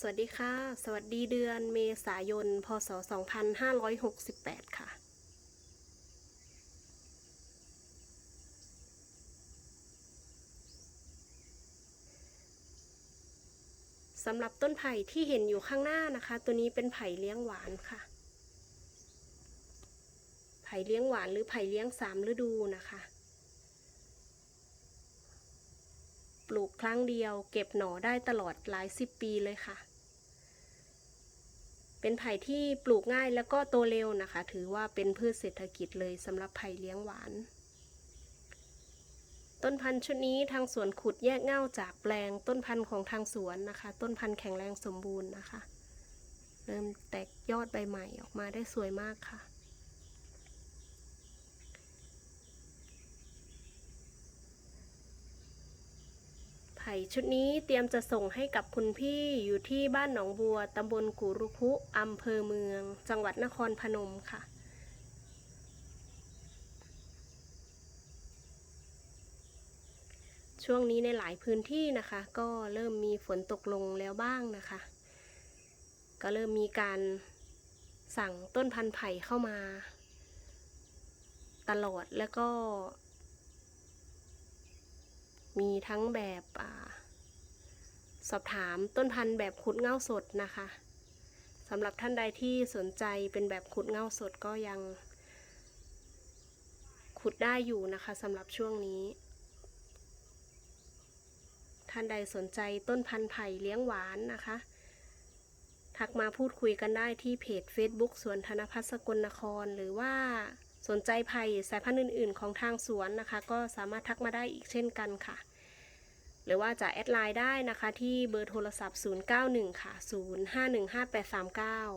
สวัสดีค่ะ สวัสดีเดือนเมษายน พศ 2568 ค่ะ สำหรับต้นไผ่ที่เห็นอยู่ข้างหน้านะคะ ตัวนี้เป็นไผ่เลี้ยงหวานค่ะ ไผ่เลี้ยงหวานหรือไผ่เลี้ยงสามฤดูนะคะ ปลูก ครั้งเดียว เก็บหน่อได้ตลอดหลายสิบปีเลยค่ะ เป็นไผ่ที่ปลูกง่ายแล้วก็โตเร็วนะคะ ถือว่าเป็นพืชเศรษฐกิจเลยสำหรับไผ่เลี้ยงหวาน ต้นพันธุ์ชุดนี้ทางสวนขุดแยกเง่าจากแปลงต้นพันธุ์ของทางสวนนะคะ ต้นพันธุ์แข็งแรงสมบูรณ์นะคะ เริ่มแตกยอดใบใหม่ออกมาได้สวยมากค่ะ ผ่ชุดนี้เตรียมจะส่งให้กับคุณพี่อยู่ที่บ้านหนองบัวตำบลกุรุคุอำเภอเมือง จังหวัดนครพนมค่ะ ช่วงนี้ในหลายพื้นที่นะคะ ก็เริ่มมีฝนตกลงแล้วบ้างนะคะ ก็เริ่มมีการสั่งต้นพันธุ์ไผ่เข้ามา ตลอดแล้วก็ มีทั้งแบบอสอบถามต้นพันธุ์แบบขุดเง่าสดนะคะสำหรับท่านใดที่สนใจเป็นแบบขุดเง่าสดก็ยัง ขุดได้อยู่นะคะสำหรับช่วงนี้ ท่านใดสนใจต้นพันธุ์ไผ่เลี้ยงหวานนะคะ ทักมาพูดคุยกันได้ที่เพจ Facebook สวนธนพัฒน์สกลนครหรือว่า สนใจไผ่สายพันธุ์อื่น ๆ ของทางสวนนะคะ ก็สามารถทักมาได้อีกเช่นกันค่ะ หรือว่าจะแอดไลน์ได้นะคะที่เบอร์โทรศัพท์ 091 ค่ะ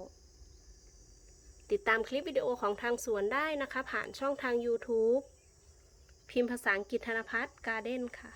0515839 ติดตามคลิปวิดีโอของทางสวนได้นะคะ ผ่านช่องทาง YouTube พิมพ์ภาษาอังกฤษธนพัฒน์การ์เด้นค่ะ